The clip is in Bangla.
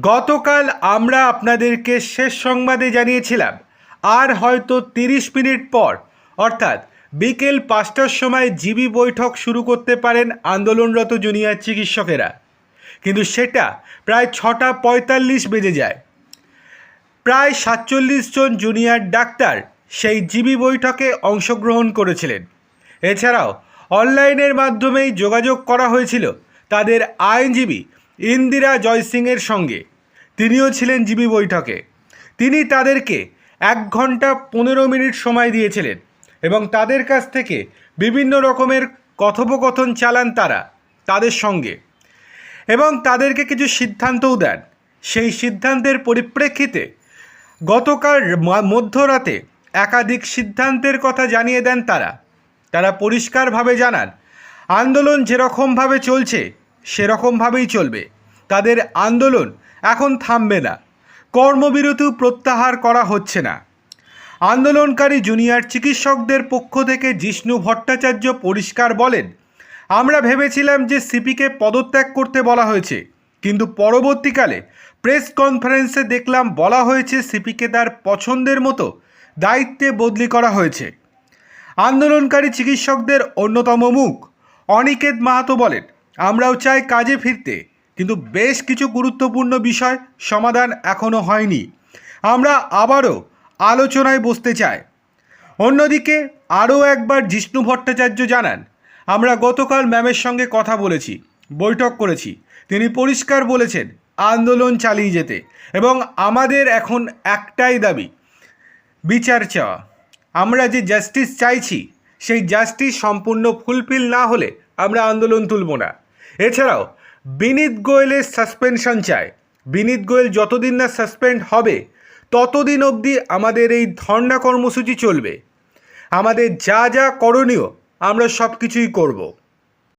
গতকাল আমরা আপনাদেরকে শেষ সংবাদে জানিয়েছিলাম, আর হয়তো তিরিশ মিনিট পর, অর্থাৎ বিকেল পাঁচটার সময় জিবি বৈঠক শুরু করতে পারেন আন্দোলনরত জুনিয়র চিকিৎসকেরা। কিন্তু সেটা প্রায় ছটা পঁয়তাল্লিশ বেজে যায়। প্রায় সাতচল্লিশ জন জুনিয়র ডাক্তার সেই জিবি বৈঠকে অংশগ্রহণ করেছিলেন। এছাড়াও অনলাইনের মাধ্যমেই যোগাযোগ করা হয়েছিল তাদের আইনজীবী ইন্দিরা জয়সিংয়ের সঙ্গে। তিনিও ছিলেন জিবি বৈঠকে। তিনি তাদেরকে এক ঘণ্টা পনেরো মিনিট সময় দিয়েছিলেন এবং তাদের কাছ থেকে বিভিন্ন রকমের কথোপকথন চালান তারা তাদের সঙ্গে। এবং তাদেরকে কিছু সিদ্ধান্তও দেন। সেই সিদ্ধান্তের পরিপ্রেক্ষিতে গতকাল মধ্যরাতে একাধিক সিদ্ধান্তের কথা জানিয়ে দেন তারা। তারা পরিষ্কারভাবে জানান, আন্দোলন যেরকমভাবে চলছে সেরকমভাবেই চলবে। তাদের আন্দোলন এখন থামবে না। কর্মবিরতি প্রত্যাহার করা হচ্ছে না। আন্দোলনকারী জুনিয়র চিকিৎসকদের পক্ষ থেকে জিষ্ণু ভট্টাচার্য পরিষ্কার বলেন, আমরা ভেবেছিলাম যে সিপিকে পদত্যাগ করতে বলা হয়েছে, কিন্তু পরবর্তীকালে প্রেস কনফারেন্সে দেখলাম বলা হয়েছে সিপিকে তার পছন্দের মতো দায়িত্বে বদলি করা হয়েছে। আন্দোলনকারী চিকিৎসকদের অন্যতম মুখ অনিকেত মাহাতো বলেন আমরাও চাই কাজে ফিরতে, কিন্তু বেশ কিছু গুরুত্বপূর্ণ বিষয় সমাধান এখনও হয়নি। আমরা আবারও আলোচনায় বসতে চাই। অন্যদিকে আরও একবার জিষ্ণু ভট্টাচার্য জানান, আমরা গতকাল ম্যামের সঙ্গে কথা বলেছি, বৈঠক করেছি। তিনি পরিষ্কার বলেছেন, আন্দোলন চালিয়ে যেতে এবং আমাদের এখন একটাই দাবি, বিচার চাওয়া। আমরা যে জাস্টিস চাইছি, সেই জাস্টিস সম্পূর্ণ ফুলফিল না হলে আমরা আন্দোলন তুলব না। এছাড়াও, বিনীত গোয়েলের সাসপেনশন চায় বিনীত গোয়েল যতদিন না সাসপেন্ড হবে, ততদিন অবধি আমাদের এই ধর্ণা কর্মসূচি চলবে। আমাদের যা যা করণীয়, আমরা সব কিছুই করব।